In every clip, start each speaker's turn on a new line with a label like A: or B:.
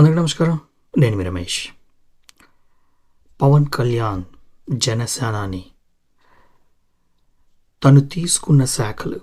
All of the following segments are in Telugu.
A: అందరికీ నమస్కారం. నేను మీ రమేష్. పవన్ కళ్యాణ్ జనసేనాని తను తీసుకున్న శాఖలు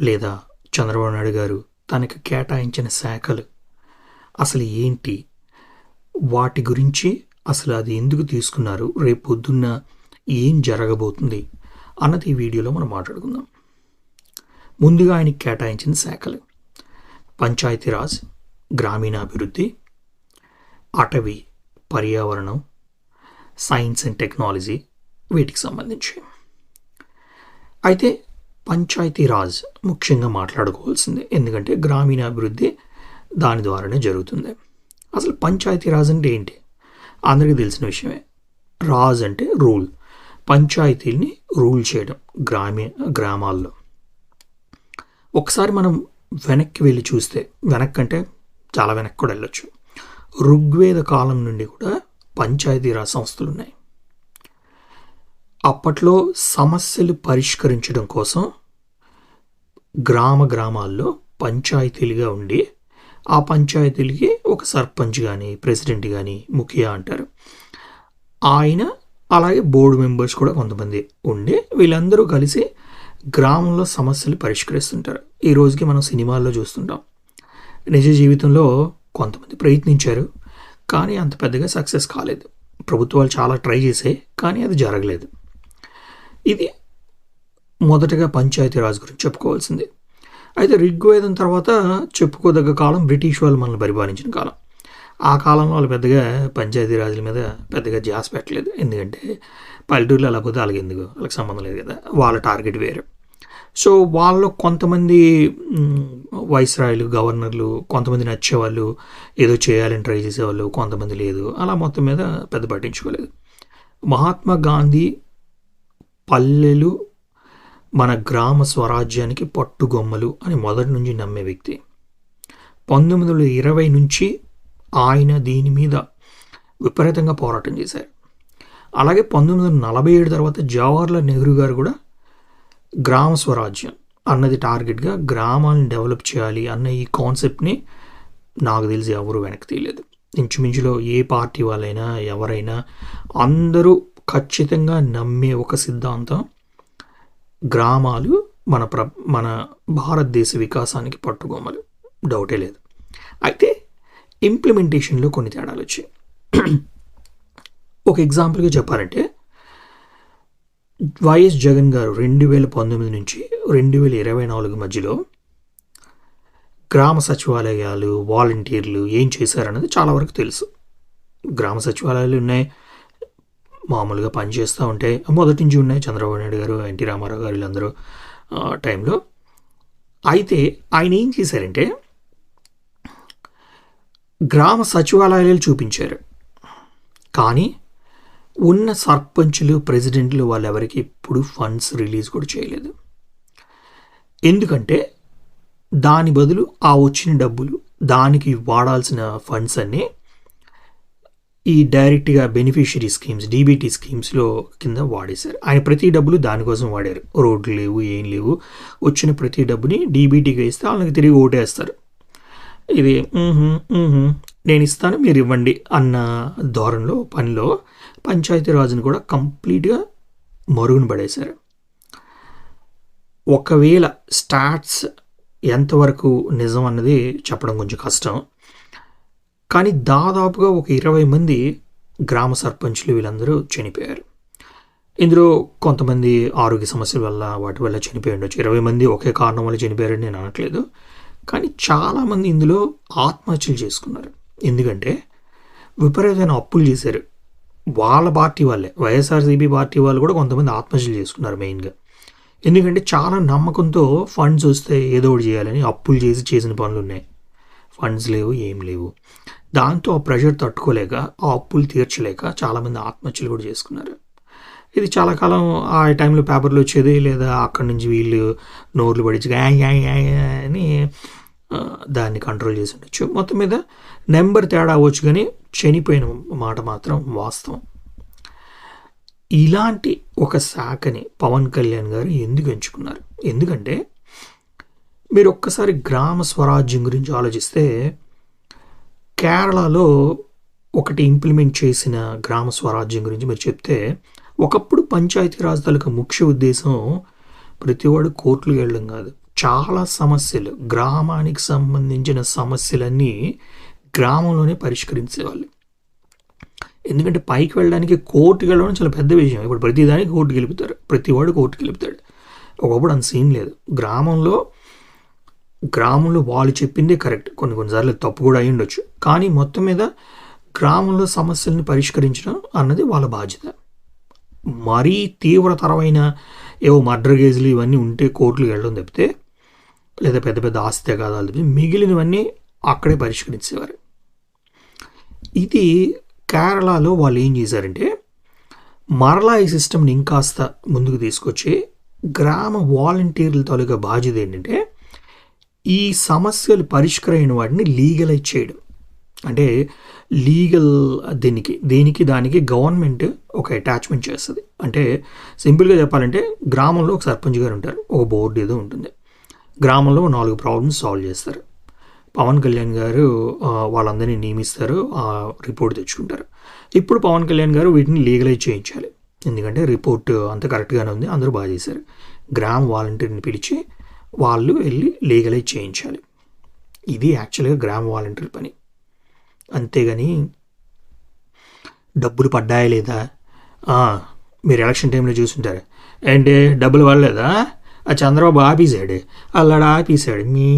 A: లేదా చంద్రబాబు నాయుడు గారు తనకు కేటాయించిన శాఖలు అసలు ఏంటి? వాటి గురించి అసలు అది ఎందుకు తీసుకున్నారు? రేపు పొద్దున్న ఏం జరగబోతుంది? అన్నది ఈ వీడియోలో మనం మాట్లాడుకుందాం. ముందుగా ఆయనకి కేటాయించిన శాఖలు. పంచాయతీరాజ్ గ్రామీణాభివృద్ధి అటవీ పర్యావరణం సైన్స్ అండ్ టెక్నాలజీ వీటికి సంబంధించి. అయితే పంచాయతీరాజ్ ముఖ్యంగా మాట్లాడుకోవాల్సిందే. ఎందుకంటే గ్రామీణాభివృద్ధి దాని ద్వారానే జరుగుతుంది. అసలు పంచాయతీరాజ్ అంటే ఏంటి? అందరికీ తెలిసిన విషయమే. రాజ్ అంటే రూల్. పంచాయతీల్ని రూల్ చేయడం గ్రామీణ గ్రామాల్లో. ఒకసారి మనం వెనక్కి వెళ్ళి చూస్తే వెనక్కి అంటే చాలా వెనక్కి కూడా వెళ్ళొచ్చు. ఋగ్వేద కాలం నుండి కూడా పంచాయతీరాజ్ సంస్థలు ఉన్నాయి అప్పట్లో సమస్యలు పరిష్కరించడం కోసం గ్రామ గ్రామాల్లో పంచాయతీలుగా ఉండి ఆ పంచాయతీలకి ఒక సర్పంచ్ కానీ ప్రెసిడెంట్ కానీ ముఖియా అంటారు. ఆయన అలాగే బోర్డు మెంబర్స్ కూడా కొంతమంది ఉండి వీళ్ళందరూ కలిసి గ్రామంలో సమస్యలు పరిష్కరిస్తుంటారు. ఈ రోజుకి మనం సినిమాల్లో చూస్తుంటాం. నిజ జీవితంలో కొంతమంది ప్రయత్నించారు కానీ అంత పెద్దగా సక్సెస్ కాలేదు. ప్రభుత్వాలు చాలా ట్రై చేసాయి కానీ అది జరగలేదు. ఇది మొదటగా పంచాయతీరాజ్ గురించి చెప్పుకోవాల్సింది. అయితే ఋగ్వేదం తర్వాత చెప్పుకోదగ్గ కాలం బ్రిటిష్ వాళ్ళు మనల్ని పరిపాలించిన కాలం. ఆ కాలంలో వాళ్ళు పెద్దగా పంచాయతీరాజుల మీద పెద్దగా జాస్ పెట్టలేదు. ఎందుకంటే పల్లెటూరులో అలా పోతే వాళ్ళకి ఎందుకు? వాళ్ళకి సంబంధం లేదు కదా. వాళ్ళ టార్గెట్ వేరు. సో వాళ్ళు కొంతమంది వైస్రాయలు గవర్నర్లు కొంతమంది నచ్చేవాళ్ళు ఏదో చేయాలని ట్రై చేసేవాళ్ళు కొంతమంది లేదు. అలా మొత్తం మీద పెద్ద పట్టించుకోలేదు. మహాత్మా గాంధీ పల్లెలు మన గ్రామ స్వరాజ్యానికి పట్టుగొమ్మలు అని మొదటి నుంచి నమ్మే వ్యక్తి. పంతొమ్మిది వందల ఇరవై నుంచి ఆయన దీని మీద విపరీతంగా పోరాటం చేశారు. అలాగే పంతొమ్మిది వందల నలభై ఏడు తర్వాత జవహర్లాల్ నెహ్రూ గారు కూడా గ్రామ స్వరాజ్యం అన్నది టార్గెట్గా గ్రామాలను డెవలప్ చేయాలి అన్న ఈ కాన్సెప్ట్ని నాకు తెలిసి ఎవరు వెనక్కి తీయలేదు. ఇంచుమించులో ఏ పార్టీ వాళ్ళైనా ఎవరైనా అందరూ ఖచ్చితంగా నమ్మే ఒక సిద్ధాంతం గ్రామాలు మన ప్ర మన భారతదేశ వికాసానికి పట్టుకోమలు డౌటే లేదు. అయితే ఇంప్లిమెంటేషన్లో కొన్ని తేడాలు వచ్చాయి. ఒక ఎగ్జాంపుల్గా చెప్పాలంటే వైఎస్ జగన్ గారు రెండు వేల పంతొమ్మిది నుంచి రెండు వేల ఇరవై నాలుగు మధ్యలో గ్రామ సచివాలయాలు వాలంటీర్లు ఏం చేశారన్నది చాలా వరకు తెలుసు. గ్రామ సచివాలయాలు ఉన్నాయి మామూలుగా పనిచేస్తూ ఉంటే మొదటి నుంచి ఉన్నాయి. చంద్రబాబు నాయుడు గారు ఎన్టీ రామారావు గారు వీళ్ళందరూ టైంలో. అయితే ఆయన ఏం చేశారంటే గ్రామ సచివాలయాలు చూపించారు. కానీ ఉన్న సర్పంచులు ప్రెసిడెంట్లు వాళ్ళెవరికి ఇప్పుడు ఫండ్స్ రిలీజ్ కూడా చేయలేదు. ఎందుకంటే దాని బదులు ఆ వచ్చిన డబ్బులు దానికి వాడాల్సిన ఫండ్స్ అన్నీ ఈ డైరెక్ట్గా బెనిఫిషియరీ స్కీమ్స్ డీబీటీ స్కీమ్స్లో కింద వాడేశారు. ఆయన ప్రతి డబ్బులు దానికోసం వాడారు. రోడ్లు లేవు ఏం లేవు. వచ్చిన ప్రతి డబ్బుని డీబీటీగా ఇస్తే వాళ్ళకి తిరిగి ఓటేస్తారు. ఇది నేను ఇస్తాను మీరు ఇవ్వండి అన్న ధోరణిలో పనిలో పంచాయతీరాజుని కూడా కంప్లీట్గా మరుగున పడేశారు. ఒకవేళ స్టాట్స్ ఎంతవరకు నిజం అన్నది చెప్పడం కొంచెం కష్టం. కానీ దాదాపుగా ఒక ఇరవై మంది గ్రామ సర్పంచ్లు వీళ్ళందరూ చనిపోయారు. ఇందులో కొంతమంది ఆరోగ్య సమస్యల వల్ల వాటి వల్ల చనిపోయి ఉండొచ్చు. ఇరవై మంది ఒకే కారణం వల్ల చనిపోయారని నేను అనట్లేదు. కానీ చాలామంది ఇందులో ఆత్మహత్యలు చేసుకున్నారు. ఎందుకంటే విపరీతమైన అప్పులు చేశారు. వాళ్ళ పార్టీ వాళ్ళే. వైఎస్ఆర్సీపీ పార్టీ వాళ్ళు కూడా కొంతమంది ఆత్మహత్యలు చేసుకున్నారు మెయిన్గా. ఎందుకంటే చాలా నమ్మకంతో ఫండ్స్ వస్తే ఏదో ఒకటి చేయాలని అప్పులు చేసి చేసిన పనులు ఉన్నాయి. ఫండ్స్ లేవు ఏం లేవు. దాంతో ఆ ప్రెషర్ తట్టుకోలేక ఆ అప్పులు తీర్చలేక చాలామంది ఆత్మహత్యలు కూడా చేసుకున్నారు. ఇది చాలా కాలం ఆ టైంలో పేపర్లు వచ్చేది లేదా అక్కడి నుంచి వీళ్ళు నోర్లు పడిచి అని దాన్ని కంట్రోల్ చేసి ఉండొచ్చు మొత్తం మీద నెంబర్ తేడా అవ్వచ్చు కానీ చనిపోయిన మాట మాత్రం వాస్తవం. ఇలాంటి ఒక శాఖని పవన్ కళ్యాణ్ గారు ఎందుకు ఎంచుకున్నారు? ఎందుకంటే మీరు ఒక్కసారి గ్రామ స్వరాజ్యం గురించి ఆలోచిస్తే కేరళలో ఒకటి ఇంప్లిమెంట్ చేసిన గ్రామ స్వరాజ్యం గురించి మీరు చెప్తే ఒకప్పుడు పంచాయతీరాజ్ తాలూకా ముఖ్య ఉద్దేశం ప్రతివాడు కోర్టులకు వెళ్ళడం కాదు. చాలా సమస్యలు గ్రామానికి సంబంధించిన సమస్యలన్నీ గ్రామంలోనే పరిష్కరించేవాళ్ళు. ఎందుకంటే పైకి వెళ్ళడానికి కోర్టుకి వెళ్ళడం చాలా పెద్ద విషయం. ఇప్పుడు ప్రతిదానికి కోర్టుకి గెలుపుతారు. ప్రతివాడు కోర్టుకి గెలుపుతాడు. ఒకప్పుడు అంత సీన్ లేదు. గ్రామంలో గ్రామంలో వాళ్ళు చెప్పిందే కరెక్ట్. కొన్ని కొన్నిసార్లు తప్పు కూడా అయి ఉండొచ్చు. కానీ మొత్తం మీద గ్రామంలో సమస్యలను పరిష్కరించడం అన్నది వాళ్ళ బాధ్యత. మరీ తీవ్రతరమైన ఏవో మర్డర్ కేసులు ఇవన్నీ ఉంటే కోర్టులకు వెళ్ళడం తప్పితే లేదా పెద్ద పెద్ద ఆస్తి తగాదాలు మిగిలినవన్నీ అక్కడే పరిష్కరించేవారు. ఇది కేరళలో వాళ్ళు ఏం చేశారంటే మరలా ఈ సిస్టమ్ని ఇంకాస్త ముందుకు తీసుకొచ్చి గ్రామ వాలంటీర్ల తాలూకా బాధ్యత ఏంటంటే ఈ సమస్యలు పరిష్కరైన వాటిని లీగలైజ్ చేయడం. అంటే లీగల్ దీనికి దీనికి దానికి గవర్నమెంట్ ఒక అటాచ్మెంట్ చేస్తుంది. అంటే సింపుల్గా చెప్పాలంటే గ్రామంలో ఒక సర్పంచ్ గారు ఉంటారు ఒక బోర్డు ఏదో ఉంటుంది. గ్రామంలో నాలుగు ప్రాబ్లమ్స్ సాల్వ్ చేస్తారు. పవన్ కళ్యాణ్ గారు వాళ్ళందరినీ నియమిస్తారు ఆ రిపోర్ట్ తెచ్చుకుంటారు. ఇప్పుడు పవన్ కళ్యాణ్ గారు వీటిని లీగలైజ్ చేయించాలి. ఎందుకంటే రిపోర్ట్ అంత కరెక్ట్గానే ఉంది అందరూ బాగా చేశారు. గ్రామ వాలంటీర్ని పిలిచి వాళ్ళు వెళ్ళి లీగలైజ్ చేయించాలి. ఇది యాక్చువల్గా గ్రామ వాలంటీర్ పని. అంతేగాని డబ్బులు పడ్డాయా లేదా? మీరు ఎలక్షన్ టైంలో చూసుంటారు. ఏంటి? డబ్బులు పడలేదా? ఆ చంద్రబాబు ఆపేసాడు అల్లాడు ఆపేసాడు మీ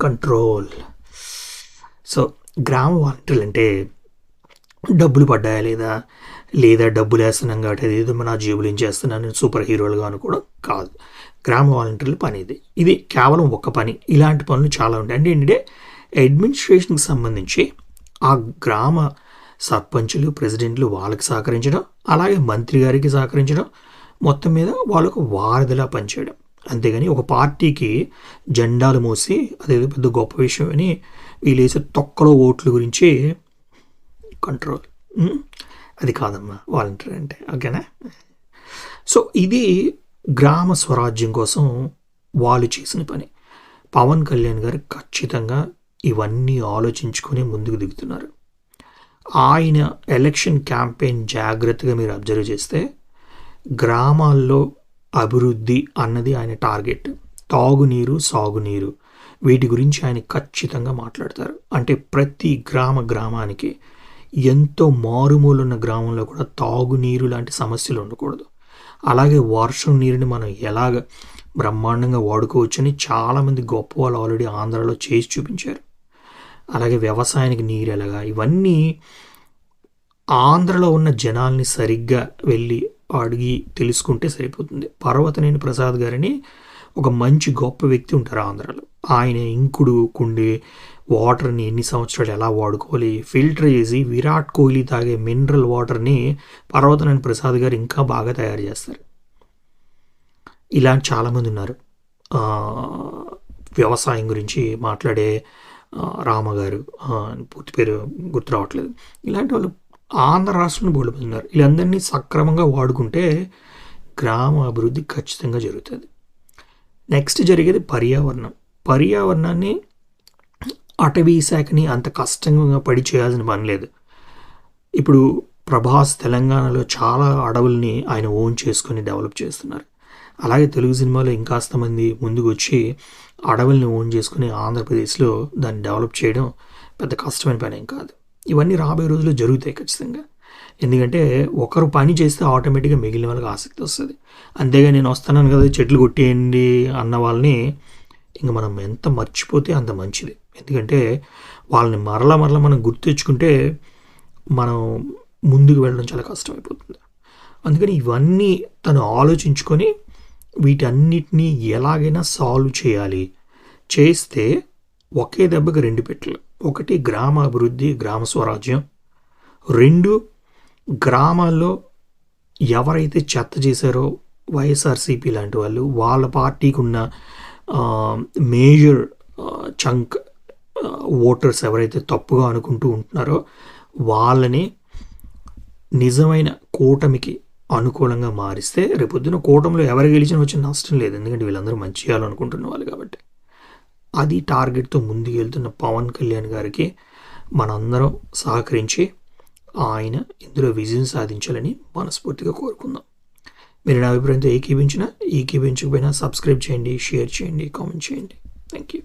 A: కంట్రోల్. సో గ్రామ వాలంటీర్లు అంటే డబ్బులు పడ్డాయా లేదా? లేదా డబ్బులు వేస్తున్నాం కాబట్టి అది ఏదో నా జేబులు ఏం చేస్తున్నాను సూపర్ హీరోలుగా అనుకోవడం కాదు. గ్రామ వాలంటీర్ల పని ఇది. ఇది కేవలం ఒక పని. ఇలాంటి పనులు చాలా ఉంటాయి. అంటే ఏంటంటే అడ్మినిస్ట్రేషన్కి సంబంధించి ఆ గ్రామ సర్పంచులు ప్రెసిడెంట్లు వాళ్ళకి సహకరించడం అలాగే మంత్రి గారికి సహకరించడం మొత్తం మీద వాళ్ళకు వారధిలా పనిచేయడం. అంతేగాని ఒక పార్టీకి జెండాలు మోసి అదేదో పెద్ద గొప్ప విషయం అని వీళ్ళు వేసే తొక్కలో ఓట్ల గురించి కంట్రోల్ అది కాదమ్మా వాలంటీర్ అంటే ఓకేనా? సో ఇది గ్రామ స్వరాజ్యం కోసం వాళ్ళు చేసిన పని. పవన్ కళ్యాణ్ గారు ఖచ్చితంగా ఇవన్నీ ఆలోచించుకొని ముందుకు దిగుతున్నారు. ఆయన ఎలక్షన్ క్యాంపెయిన్ జాగ్రత్తగా మీరు అబ్జర్వ్ చేస్తే గ్రామాల్లో అభివృద్ధి అన్నది ఆయన టార్గెట్. తాగునీరు సాగునీరు. వీటి గురించి ఆయన ఖచ్చితంగా మాట్లాడతారు. అంటే ప్రతి గ్రామ గ్రామానికి ఎంతో మారుమూలున్న గ్రామంలో కూడా తాగునీరు లాంటి సమస్యలు ఉండకూడదు. అలాగే వర్షం నీరుని మనం ఎలాగ బ్రహ్మాండంగా వాడుకోవచ్చని చాలామంది గొప్ప వాళ్ళు ఆల్రెడీ ఆంధ్రాలో చేసి చూపించారు. అలాగే వ్యవసాయానికి నీరు ఎలాగా? ఇవన్నీ ఆంధ్రలో ఉన్న జనాల్ని సరిగ్గా వెళ్ళి అడిగి తెలుసుకుంటే సరిపోతుంది. పర్వతనేని ప్రసాద్ గారిని ఒక మంచి గొప్ప వ్యక్తి ఉంటారు ఆంధ్రాలో. ఆయన ఇంకుడు కుండి వాటర్ని ఎన్ని సంవత్సరాలు ఎలా వాడుకోవాలి ఫిల్టర్ చేసి విరాట్ కోహ్లీ తాగే మినరల్ వాటర్ని పర్వతనేని ప్రసాద్ గారు ఇంకా బాగా తయారు చేస్తారు. ఇలా చాలామంది ఉన్నారు. వ్యవసాయం గురించి మాట్లాడే రామగారు పూర్తి పేరు గుర్తు రావట్లేదు. ఇలాంటి వాళ్ళు ఆంధ్ర రాష్ట్రంలో బోడిపోతున్నారు వీళ్ళందరినీ సక్రమంగా వాడుకుంటే గ్రామ అభివృద్ధి ఖచ్చితంగా జరుగుతుంది. నెక్స్ట్ జరిగేది పర్యావరణం. పర్యావరణాన్ని అటవీ శాఖని అంత కష్టంగా పడి చేయాల్సిన పని లేదు. ఇప్పుడు ప్రభాస్ తెలంగాణలో చాలా అడవుల్ని ఆయన ఓన్ చేసుకొని డెవలప్ చేస్తున్నారు. అలాగే తెలుగు సినిమాలో ఇంకాస్త మంది ముందుకు వచ్చి అడవుల్ని ఓన్ చేసుకుని ఆంధ్రప్రదేశ్లో దాన్ని డెవలప్ చేయడం పెద్ద కష్టమైన పని ఏం కాదు. ఇవన్నీ రాబోయే రోజుల్లో జరుగుతాయి ఖచ్చితంగా. ఎందుకంటే ఒకరు పని చేస్తే ఆటోమేటిక్గా మిగిలిన వాళ్ళకి ఆసక్తి వస్తుంది. అంతేగా నేను వస్తున్నాను కదా చెట్లు కొట్టేయండి అన్న వాళ్ళని ఇంక మనం ఎంత మర్చిపోతే అంత మంచిది. ఎందుకంటే వాళ్ళని మరలా మరలా మనం గుర్తు తెచ్చుకుంటే మనం ముందుకు వెళ్ళడం చాలా కష్టమైపోతుంది. అందుకని ఇవన్నీ తను ఆలోచించుకొని వీటన్నిటినీ ఎలాగైనా సాల్వ్ చేయాలి. చేస్తే ఒకే దెబ్బకి రెండు పెట్టలు. ఒకటి గ్రామ అభివృద్ధి గ్రామ స్వరాజ్యం. రెండు గ్రామాల్లో ఎవరైతే చెత్త చేశారో వైఎస్ఆర్సీపీ లాంటి వాళ్ళు వాళ్ళ పార్టీకి ఉన్న మేజర్ చంక్ ఓటర్స్ ఎవరైతే తప్పుగా అనుకుంటూ ఉంటున్నారో వాళ్ళని నిజమైన కూటమికి అనుకూలంగా మారిస్తే రేపొద్దున కూటమిలో ఎవరు గెలిచినా వచ్చిన నష్టం లేదు. ఎందుకంటే వీళ్ళందరూ మంచి చేయాలనుకుంటున్న వాళ్ళు కాబట్టి. అది టార్గెట్తో ముందుకు వెళ్తున్న పవన్ కళ్యాణ్ గారికి మనందరం సహకరించి ఆయన ఇందులో విజయం సాధించాలని మనస్ఫూర్తిగా కోరుకుందాం. మీరు నా అభిప్రాయంతో ఏకీభించినా ఏకీభించకపోయినా సబ్స్క్రైబ్ చేయండి షేర్ చేయండి కామెంట్ చేయండి. Thank you